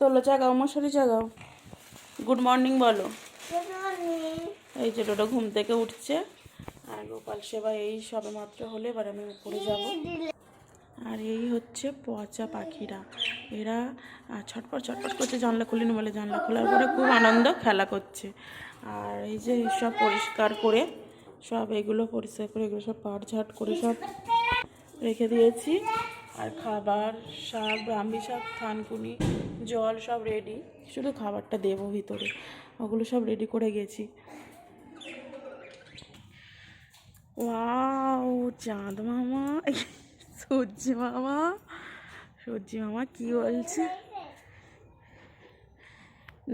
তোলো জাগাও মশারি জাগাও। গুড মর্নিং বলো। এই যে ডোডো ঘুম থেকে উঠছে। আর গোপাল সেবা এই সবে মাত্র হলে এবার আমি উপরে যাব। আর এই হচ্ছে পচা পাখিরা। এরা ছটপট ছটপট করছে জানলা খুলিনি বলে। জানলা খোলার পরে খুব আনন্দ খেলা করছে। আর এই যে সব পরিষ্কার করে সব এগুলো পরিষ্কার করে এগুলো সব পাট ঝাট করে সব রেখে দিয়েছি। আর খাবার, শাক, ব্রাহ্মী শাক, থানকুনি, জল সব রেডি শুধু খাবারটা দেবো ভিতরে। ওগুলো সব রেডি করে গেছি। ওয়াও, চাঁদ মামা, সূর্য মামা সূর্য মামা কি বলছে?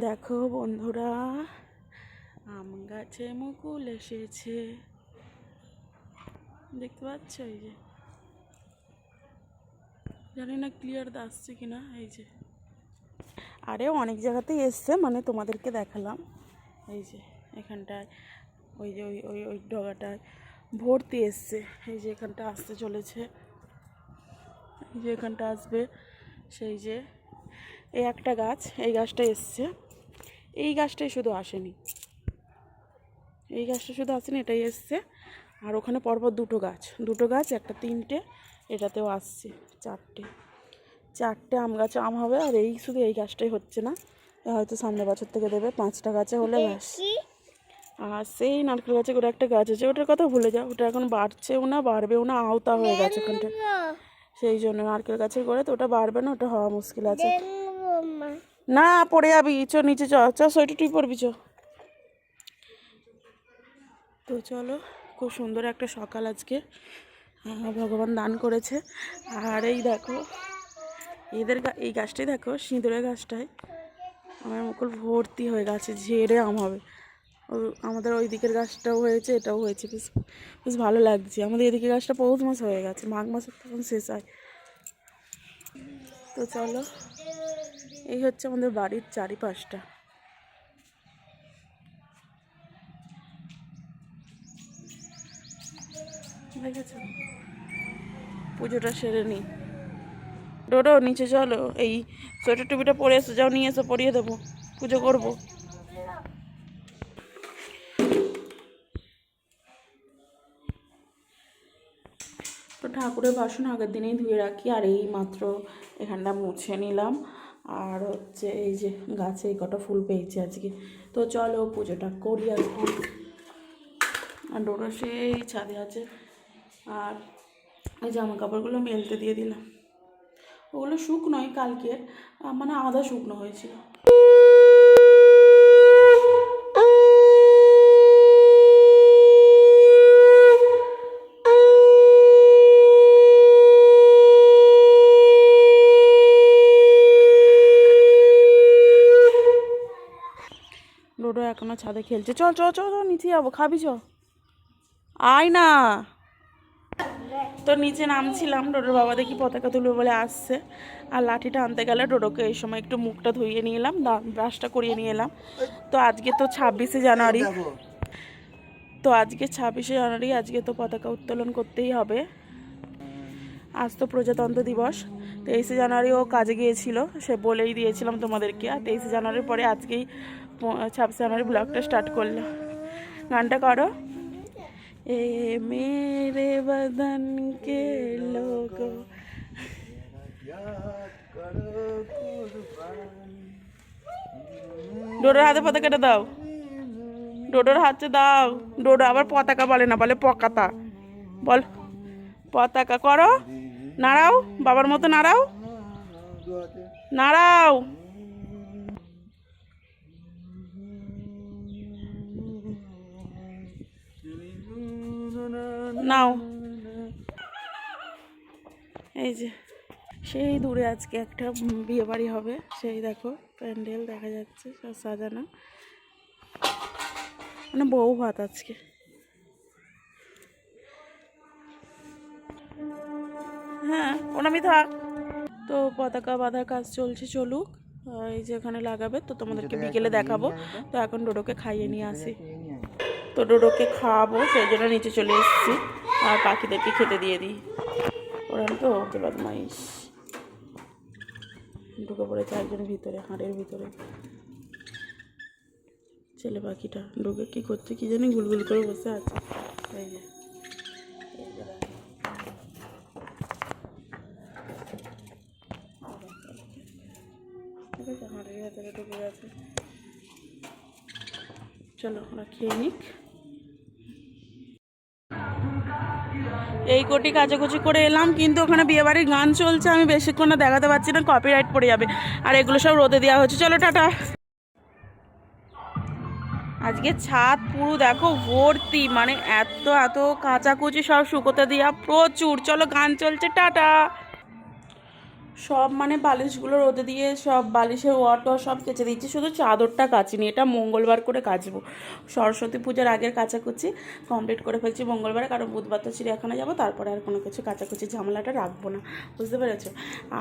দেখো বন্ধুরা, আম গাছে মুকুল এসেছে। দেখতে পাচ্ছ এই যে? জানি না ক্লিয়ার আসছে কিনা, এই যে। আরে, অনেক জায়গাতেই এসছে মানে তোমাদেরকে দেখালাম। এই যে, এখানটায়, ওই যে, ওই ওই ওই ডগাটায় ভর্তি এসছে। এই যে, এখানটা আসতে চলেছে। এই যে, এখানটা আসবে। সেই যে, এই একটা গাছ, এই গাছটা এসছে। এই গাছটাই শুধু আসেনি। এই গাছটা শুধু আসেনি, এটাই এসছে। আর ওখানে পরপর দুটো গাছ। দুটো গাছ, একটা তিনটে এটাতেও আসছে চারটে। চারটে আম গাছে আম হবে আর এই শুধু এই গাছটাই হচ্ছে না। হয়তো সামনে বছর থেকে দেবে পাঁচটা গাছে হলে ব্যাস। আর সেই নারকেল গাছে করে একটা গাছ আছে ওটার কথা ভুলে যাও ওটা এখন বাড়ছেও না বাড়বেও না আওতা হয়ে গেছে ওখানটা। সেই জন্য নারকেল গাছের করে তো ওটা বাড়বে না ওটা হওয়া মুশকিল আছে। না পড়ে যাবি চ নিচে চ চ সোয়েটার তুই পড়বি চ। তো চলো খুব সুন্দর একটা সকাল আজকে। ভগবান দান করেছে। আর এই দেখো, এদের এই গাছটাই দেখো, সিঁদুরের গাছটায় আমার মুকুল ভর্তি হয়ে গেছে, ঝেড়ে আম হবে। আমাদের ওই দিকের গাছটাও হয়েছে, এটাও হয়েছে। বেশ বেশ ভালো লাগছে। আমাদের এদিকে গাছটা পৌষ মাস হয়ে গেছে, মাঘ মাসের তখন শেষ হয়। তো চলো, এই হচ্ছে আমাদের বাড়ির চারিপাশটা। দেখেছ পুজোটা সেরে নিই ডোডো নিচে চলো, এই সোয়েটার টুপিটা পরে এসো, যাও নিয়ে এসো, পরিয়ে দেবো, পুজো করব। তো ঠাকুরের বাসন আগের দিনেই ধুয়ে রাখি, আর এই মাত্র এখানটা মুছে নিলাম। আর হচ্ছে এই যে গাছে এই কটা ফুল পেয়েছি আজকে। তো চলো পুজোটা করি আজকে আর ডোরা সেই ছাদে আছে। আর এই জামা কাপড়গুলো মেলতে দিয়ে দিলাম। ওগুলো শুকনোই কালকে মানে আধা শুকনো হয়েছিল। ডোডো এখনও ছাদে খেলছে। চল চল চল নিচে যাব। খাবি চ আয় না। তো নিচে নামছিলাম, ডোডোর বাবা দেখি পতাকা তুলবে বলে আসছে। আর লাঠিটা আনতে গেলে ডোডোকে এই সময় একটু মুখটা ধুইয়ে নিয়ে এলাম ব্রাশটা করিয়ে নিয়ে এলাম তো আজকে তো ছাব্বিশে জানুয়ারি। তো আজকে ছাব্বিশে জানুয়ারি, আজকে তো পতাকা উত্তোলন করতেই হবে। আজ তো প্রজাতন্ত্র দিবস, তেইশে জানুয়ারি ও কাজে গিয়েছিল, সে বলেই দিয়েছিলাম তোমাদেরকে। আর তেইশে জানুয়ারির পরে আজকেই ছাব্বিশে জানুয়ারি ব্লগটা স্টার্ট করল গানটা করো। এ মেরে বদন কে লোগো ডোডোর হাতে পতাকাটা দাও ডোডোর হাতে দাও ডোডো আবার পতাকা বলে না বলে পকাতা বল পতাকা করো নাড়াও বাবার মতো নাড়াও নাড়াও নাও। এই যে সেই দূরে আজকে একটা বিয়ে বাড়ি হবে সেই দেখো প্যান্ডেল দেখা যাচ্ছে সব সাজানো। মানে বউ ভাত আজকে। হ্যাঁ ওনামি থাক। তো পতাকা বাঁধার কাজ চলছে চলুক। এই যে ওখানে লাগাবে তো তোমাদেরকে বিকেলে দেখাবো। তো এখন ডোডোকে খাইয়ে নিয়ে আসি। তো ডোডোকে খাওয়াবো, সেই জন্য নিচে চলে এসেছি। আর পাখিদেরকে খেতে দিয়ে দিই। ওরা তো বদমাইশ। ঢুকে পড়েছে একজন ভিতরে, হাড়ের ভিতরে। ছেলে পাখিটা ঢুকে কী করছে কি জানি, গুলগুল করে বসে আছে। এই যে হাড়ের ভেতরে ঢুকে গেছে। চলো ওরা খেয়ে নিক। এই কোটি কাচাকুচি করে এলাম, কিন্তু ওখানে বিয়েবাড়ির গান চলছে, আমি বেশিক্ষণ না দেখাতে পারছি না কপিরাইট পড়ে যাবে। আর এগুলো সব রোদে দেওয়া হচ্ছে। চলো, টাটা। আজকে ছাদ পুরো দেখো ভর্তি মানে এত এত কাঁচাকুচি সব শুকোতে দেওয়া প্রচুর। চলো, গান চলছে, টাটা। সব মানে বালিশগুলো রোদে দিয়ে সব বালিশের ওয়াটো সব কেচে দিচ্ছি শুধু চাদরটা কাচিনি এটা মঙ্গলবার করে কাচবো। সরস্বতী পূজার আগের কাচাকুচি কমপ্লিট করে ফেলছি মঙ্গলবারে, কারণ বুধবার তো চিড়িয়াখানা যাব, তারপরে আর কোনো কিছু কাচাকুচি ঝামেলাটা রাখব না। বুঝতে পেরেছ?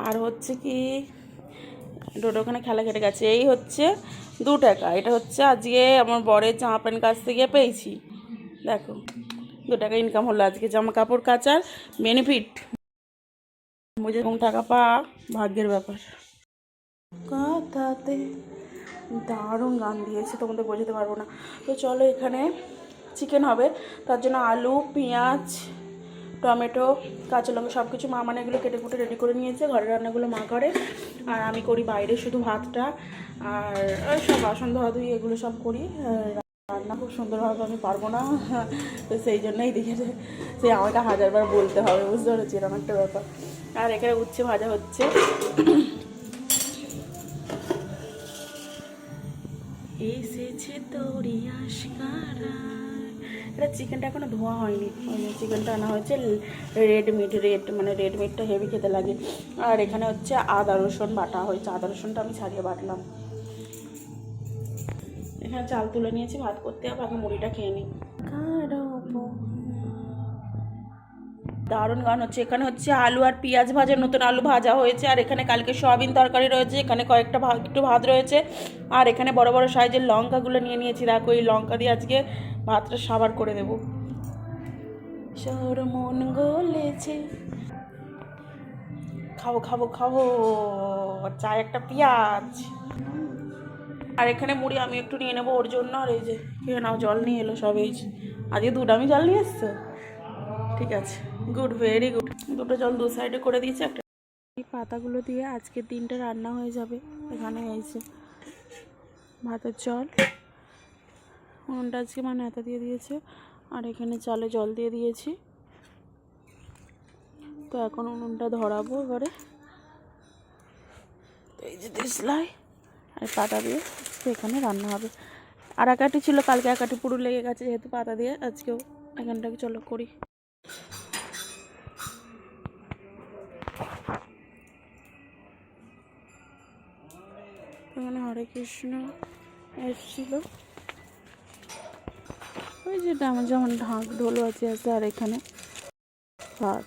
আর হচ্ছে কি, ডোডো ওখানে খেলা কেটে গেছে। এই হচ্ছে দু টাকা, এটা হচ্ছে আজকে আমার বরের জামা প্যান্ট কাছ থেকে পেয়েছি। দেখো, দু টাকা ইনকাম হলো আজকে জামা কাপড় কাচার বেনিফিট বুঝে এবং টাকা পাওয়া ভাগ্যের ব্যাপার। কথাতে দারুণ গান দিয়েছে, তোমাদের বোঝাতে পারব না। তো চলো এখানে চিকেন হবে, তার জন্য আলু, পেঁয়াজ, টমেটো, কাঁচা লঙ্কা সব কিছু মা মানে এগুলো কেটে কুটে রেডি করে নিয়েছে ঘরের রান্নাগুলো মা করে। আর আমি করি বাইরে শুধু ভাতটা, আর সব বাসন ধোয়া ধুই এগুলো সব করি। রান্না খুব সুন্দরভাবে আমি পারব না, তো সেই জন্যই দেখেছে সে আমাকে হাজারবার বলতে হবে, বুঝতে পেরেছি এরকম একটা ব্যাপার। আর এখানে উচ্ছে ভাজা হচ্ছে। এসেছে এটা চিকেনটা এখনও ধোয়া হয়নি। ওই চিকেনটা আনা হয়েছে রেড মিট রেড মানে রেড মিটটা হেভি খেতে লাগে। আর এখানে হচ্ছে আদা রসুন বাটা হয়েছে। আদা রসুনটা আমি ছাড়িয়ে বাটলাম। এখানে চাল তুলে নিয়েছি, ভাত করতে হবে, আগে মুড়িটা খেয়ে নিই। দারুণ গান হচ্ছে। এখানে হচ্ছে আলু আর পেঁয়াজ ভাজা নতুন আলু ভাজা হয়েছে, আর এখানে কালকে সয়াবিন তরকারি রয়েছে, এখানে কয়েকটা ভাত একটু ভাত রয়েছে, আর এখানে বড় বড় সাইজের লঙ্কাগুলো নিয়ে নিয়েছি। দেখো এই লঙ্কা দিয়ে আজকে ভাতটা সাবার করে দেব। শহর মন গলেছে। খাব খাব খাব। চায় একটা পেঁয়াজ। আর এখানে মুড়ি আমি একটু নিয়ে নেব ওর জন্য, আর এই যে নাও, জল নিয়ে এলো সব এই আজকে দুটো আমি জল নিয়ে এসছো? ঠিক আছে। গুড ভেরি গুড দুটো জল দু সাইডে করে দিয়েছি একটা এই পাতাগুলো দিয়ে আজকের দিনটা রান্না হয়ে যাবে এখানে এসে ভাতের জল। উনুনটা আজকে মানে এত দিয়ে দিয়েছে আর এখানে চালে জল দিয়ে দিয়েছি। তো এখন উনুনটা ধরাবো এবারে। তো এই যে দিসলাই আর পাতা দিয়ে আজকে এখানে রান্না হবে। আর একাটি ছিল কালকে একাটি পুরো লেগে গেছে যেহেতু পাতা দিয়ে আজকেও এখানটাকে চলো করি। কৃষ্ণ এসেছিল। ওই যে আমার যেমন ঢাক ঢোল আছে আছে আর এখানে ভাত।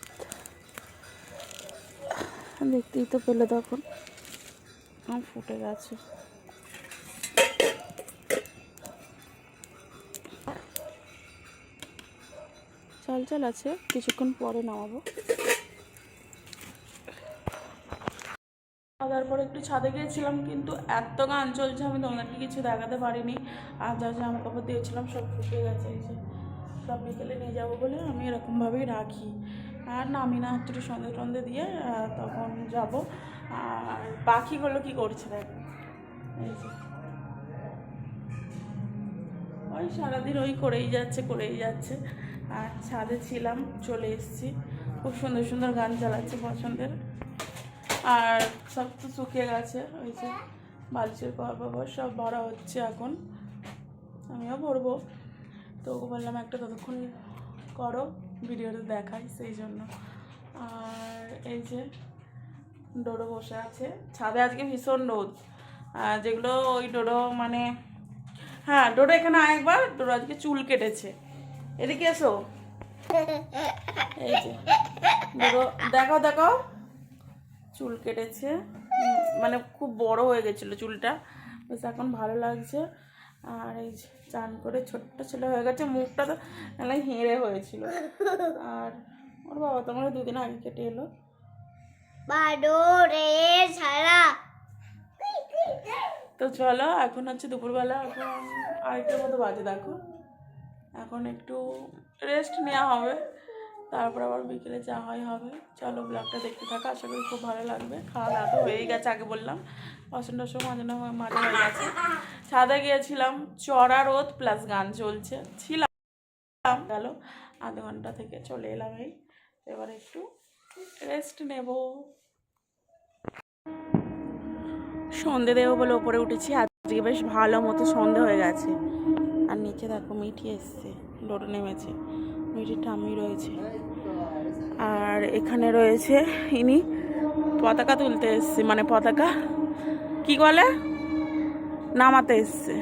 দেখতেই তো পেলে তখন। আমার ফুটে গেছে। চল চল আছে, কিছুক্ষণ পরে নামাবো। তারপরে একটু ছাদে গিয়েছিলাম, কিন্তু এত গান চলছে, আমি তোমাদেরকে কিছু দেখাতে পারিনি। আর যা জামা কাপড় দিয়েছিলাম, সব ফুটে গেছে, এই যে সব বিকেলে নিয়ে যাব বলে আমি এরকমভাবেই রাখি। আর নামি না একটু সন্ধে টন্ধে দিয়ে তখন যাব। আর পাখিগুলো কি করছে দেখো? এই যে। ওই সারাদিন ওই করেই যাচ্ছে করেই যাচ্ছে। আর ছাদে ছিলাম, চলে এসেছি। খুব সুন্দর সুন্দর গান চালাচ্ছে পছন্দের আর সব তো শুকিয়ে গেছে, ওই যে বালিশের কর বাবর সব ভরা হচ্ছে এখন। আমিও ভরবো। তো ওকে বললাম, একটা ততক্ষণ করো, ভিডিওটা দেখাই সেই জন্য। আর এই যে ডোডো বসে আছে। ছাদে আজকে ভীষণ রোদ। যেগুলো ওই ডোডো মানে হ্যাঁ ডোডো এখানে একবার ডোডো আজকে চুল কেটেছে। এদিকে এসো। এই যে, ডোডো দেখাও দেখাও চুল কেটেছে। মানে খুব বড় হয়ে গেছিল চুলটা। বেশ এখন ভালো লাগছে। আর এই চান করে ছোট্ট ছেলে হয়ে গেছে। মুখটা তো মানে হেঁড়ে হয়েছিল। আর ওর বাবা তোমার দুদিন আগে কেটে এলো। বারো রে ছাড়া। তো চলো এখন হচ্ছে দুপুরবেলা। এখন আরেকটার মতো বাজে দেখো। এখন একটু রেস্ট নেওয়া হবে। তারপর আবার বিকেলে যা হয় হবে। চলো ব্লগটা দেখতে থাকো, আশা করি খুব ভালো লাগবে। খাওয়া দাওয়া তো হয়েই গেছে, আগে বললাম। বাসন টাসন মাঝে মাঝে হয়ে গেছে। ছাদে গিয়েছিলাম, চড়া রোদ প্লাস গান চলছে। ছিলাম, গেল। আধ ঘণ্টা থেকে চলে এলাম এই। এবার একটু রেস্ট নেব। সন্ধে দেবো বলে ওপরে উঠেছি। আজকে বেশ ভালো মতো সন্ধে হয়ে গেছে। নিচে দেখো মিঠি এসছে ডোটো নেমেছে। মিঠির ঠাম্মি রয়েছে। আর এখানে রয়েছে ইনি পতাকা তুলতে এসছে মানে পতাকা, কি বলে? নামাতে এসছে।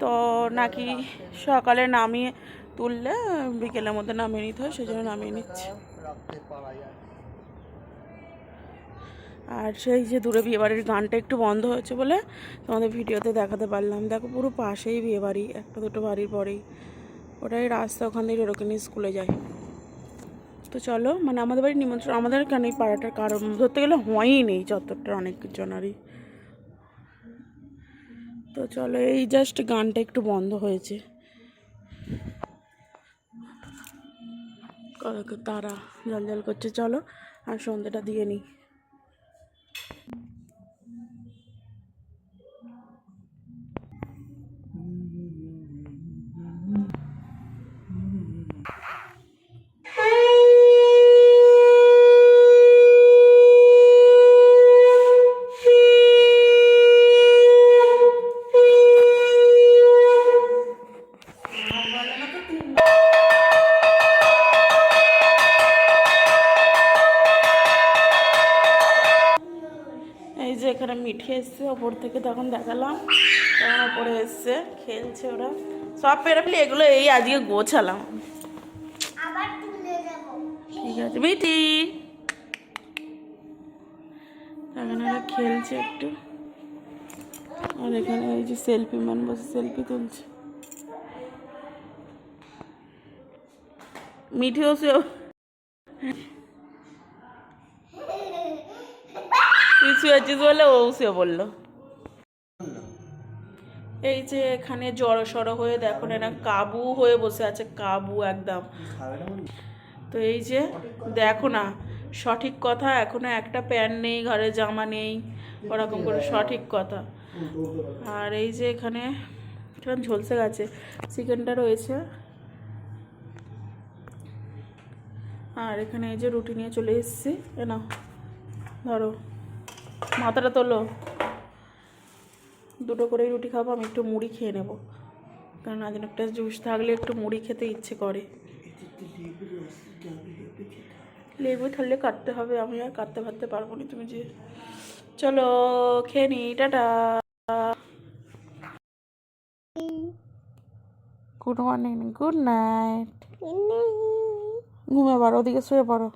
তো নাকি সকালে নামিয়ে তুললে, বিকেলের মধ্যে নামিয়ে নিতে হয়, সেজন্য নামিয়ে নিচ্ছে। আর সেই যে দূরে বিয়েবাড়ির গানটা একটু বন্ধ হয়েছে বলে তোমাদের ভিডিওতে দেখাতে পারলাম। দেখো পুরো পাশেই বিয়েবাড়ি একটা দুটো বাড়ির পরেই। ওটাই রাস্তা ওখান থেকে ওরকম স্কুলে যায়। তো চলো মানে আমাদের বাড়ির নিমন্ত্রণ, আমাদের কেন এই পাড়াটার কারণ? ধরতে গেলে হয়ই নেই চত্বরটা অনেক জনারই। তো চলো, এই জাস্ট গানটা একটু বন্ধ হয়েছে। তারা জল জল করছে, চলো, আর সন্ধ্যেটা দিয়ে নিই। Thank you. মিঠে এসছে ওপর থেকে তখন দেখালাম। তখন ওপরে এসছে খেলছে ওরা। সব পেরাপলি এগুলো এই আজকে গোছালাম। ঠিক আছে মিঠি। এখানে ওরা খেলছে একটু। আর এখানে এই যে সেলফি ম্যান বসে সেলফি তুলছে। মিঠি বসে শুয়েছিস বলে ও শুয়ে বলল। এই যে এখানে জড়ো সড়ো হয়ে দেখো না কাবু হয়ে বসে আছে, কাবু একদম। তো এই যে দেখো না, সঠিক কথা, এখনও একটা প্যান্ট নেই, ঘরে জামা নেই, ওরকম করে সঠিক কথা। আর এই যে এখানে ঝলসে গেছে, চিকেনটা রয়েছে। আর এখানে এই যে রুটি নিয়ে চলে এসেছি। এ নাও, ধরো। মাথাটা তোলো। দুটো করেই রুটি খাব আমি একটু মুড়ি খেয়ে নেব। কারণ আজ একটা জুস থাকলে একটু মুড়ি খেতে ইচ্ছে করে। লেবু থাকলে কাটতে হবে আমি আর কাটতে ফাটতে পারব না তুমি যে। চলো খেয়ে নি tata. Good morning good night ঘুমিয়ে পড়ো ওদিকে শুয়ে পড়ো।